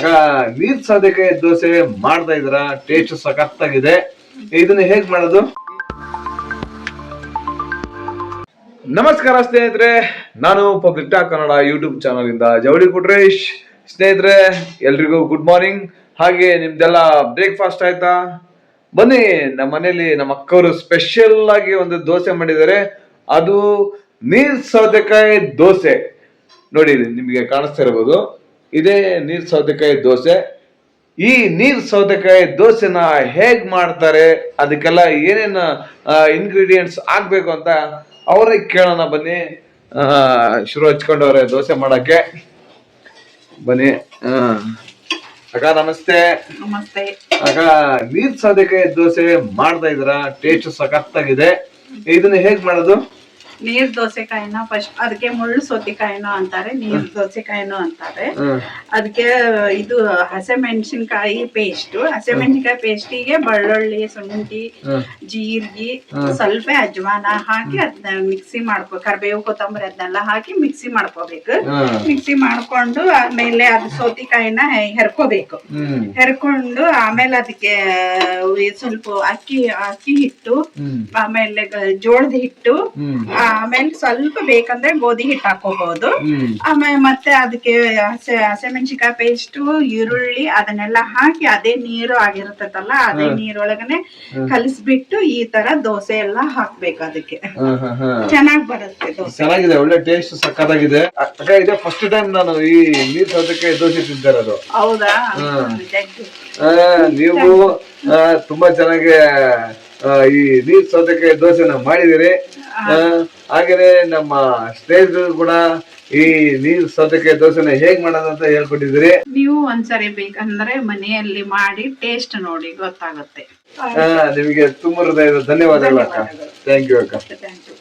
ಆಗ ನೀರ್ ಸೌತೆಕಾಯಿ ದೋಸೆ ಮಾಡ್ತಾ ಇದ್ರ ಟೇಸ್ಟ್ ಸಖತ್ತಾಗಿದೆ. ಇದನ್ನ ಹೇಗ್ ಮಾಡೋದು? ನಮಸ್ಕಾರ ಸ್ನೇಹಿತರೆ, ನಾನು public talk Kannada YouTube channel ಇಂದ ಜವಳಿ ಕುಟ್ರೇಶ್ ಸ್ನೇಹಿತರೆ, ಎಲ್ರಿಗೂ ಗುಡ್ ಮಾರ್ನಿಂಗ್ ಹಾಗೆ ನಿಮ್ದೆಲ್ಲ ಬ್ರೇಕ್ಫಾಸ್ಟ್ ಆಯ್ತಾ? ಬನ್ನಿ, ನಮ್ಮ ಮನೇಲಿ ನಮ್ಮ ಅಕ್ಕವರು ಸ್ಪೆಷಲ್ ಆಗಿ ಒಂದು ದೋಸೆ ಮಾಡಿದ್ದಾರೆ. ಅದು ನೀರ್ ಸೌತೆಕಾಯಿ ದೋಸೆ. ನೋಡಿ ನಿಮಗೆ ಕಾಣಿಸ್ತಾ ಇರಬಹುದು ಇದೇ ನೀರು ಸೌತೆಕಾಯಿ ದೋಸೆ. ಈ ನೀರು ಸೌತೆಕಾಯಿ ದೋಸೆನ ಹೇಗೆ ಮಾಡ್ತಾರೆ? ಅದಕ್ಕೆಲ್ಲ ಏನೇನು ಇನ್ಗ್ರೀಡಿಯೆಂಟ್ಸ್ ಆಗಬೇಕು ಅಂತ ಅವರೇ ಕೇಳೋಣ ಬನ್ನಿ. ಶುರು ಹಚ್ಕೊಂಡವ್ರೆ ದೋಸೆ ಮಾಡೋಕ್ಕೆ. ಬನ್ನಿ. ಅಕ್ಕ ನಮಸ್ತೆ. ನಮಸ್ತೆ. ಅಕ್ಕ ನೀರು ಸೌತೆಕಾಯಿ ದೋಸೆ ಮಾಡ್ತಾ ಇದ್ರ ಟೇಸ್ಟ್ ಸಖತ್ತಾಗಿದೆ. ಇದನ್ನ ಹೇಗ್ ಮಾಡೋದು? ನೀರ್ ದೋಸೆಕಾಯಿನ ಫಸ್ಟ್ ಅದಕ್ಕೆ ಮುಳ್ಳು ಸೌತೆಕಾಯಿನ ಅಂತಾರೆ ನೀರ್ ದೋಸೆಕಾಯಿನೂ ಅಂತಾರೆ. ಅದಕ್ಕೆ ಇದು ಹಸಿಮೆಣಸಿನ್ಕಾಯಿ ಪೇಸ್ಟ್ ಹಸಿಮೆಣಸಿನ್ಕಾಯಿ ಪೇಸ್ಟಿಗೆ ಬೆಳ್ಳುಳ್ಳಿ ಶುಂಠಿ. ಜೀರಿಗೆ ಸ್ವಲ್ಪ ಅಜ್ವಾನ ಹಾಕಿ ಅದನ್ನ ಮಿಕ್ಸಿ ಮಾಡ್ಕೊ ಕರ್ಬೇವು ಕೊತ್ತಂಬರಿ ಅದನ್ನೆಲ್ಲ ಹಾಕಿ ಮಿಕ್ಸಿ ಮಾಡ್ಕೋಬೇಕು. ಮಿಕ್ಸಿ ಮಾಡ್ಕೊಂಡು ಆಮೇಲೆ ಅದು ಸೌತೆಕಾಯಿನ ಹೆರ್ಕೋಬೇಕು. ಹೆರ್ಕೊಂಡು ಆಮೇಲೆ ಅದಕ್ಕೆ ಸ್ವಲ್ಪ ಅಕ್ಕಿ ಅಕ್ಕಿ ಹಿಟ್ಟು ಆಮೇಲೆ ಜೋಳದ ಹಿಟ್ಟು ಆಮೇಲೆ ಸ್ವಲ್ಪ ಬೇಕಂದ್ರೆ ಗೋಧಿ ಹಿಟ್ಟು ಹಾಕೋಬಹುದು. ಆಮೇಲೆ ಮತ್ತೆ ಅದಕ್ಕೆ ಹಸೆ ಹಸಿಮೆಣಸಿಕಾಯಿ ಪೇಸ್ಟ್ ಈರುಳ್ಳಿ ಅದನ್ನೆಲ್ಲ ಹಾಕಿ ಅದೇ ನೀರು ಆಗಿರ್ತದಲ್ಲ ಅದೇ ನೀರೊಳಗನೆ ಕಲಿಸ್ಬಿಟ್ಟು ಈ ತರ ದೋಸೆ ಎಲ್ಲ ಹಾಕ್ಬೇಕು ಅದಕ್ಕೆ. ಚೆನ್ನಾಗಿ ಬರುತ್ತೆ ದೋಸೆ. ಚೆನ್ನಾಗಿದೆ ಒಳ್ಳೆ ಟೇಸ್ಟ್ ಸಕ್ಕತ್ತಾಗಿದೆ. ಇದೆ ಫಸ್ಟ್ ಟೈಮ್ ನಾನು ಈ ನೀರ್ ಸೌದಕ್ಕೆ ದೋಸೆ ತಿಂತಾ ಅದು ಹೌದಾ? ನೀವು ತುಂಬಾ ಚೆನ್ನಾಗಿ ಈ ನೀರ್ ಸೌದಕ್ಕೆ ದೋಸೆನ ಮಾಡಿದಿರಿ ಹಾಗೇನೆ ನಮ್ಮ ಸ್ಟೇಜ್ ಕೂಡ ಈ ನೀರು ಸದ್ಯಕ್ಕೆ ದೋಸೆನ ಹೇಗ್ ಮಾಡೋದಂತ ಹೇಳ್ಕೊಟ್ಟಿದ್ರಿ ನೀವು ಒಂದ್ಸರಿ ಬೇಕಂದ್ರೆ ಮನೆಯಲ್ಲಿ ಮಾಡಿ ಟೇಸ್ಟ್ ನೋಡಿ ಗೊತ್ತಾಗುತ್ತೆ. ನಿಮಗೆ ತುಂಬ ಹೃದಯದ ಧನ್ಯವಾದಗಳು ಅಕ್ಕ. ಥ್ಯಾಂಕ್ ಯು ಅಕ್ಕ. Thank you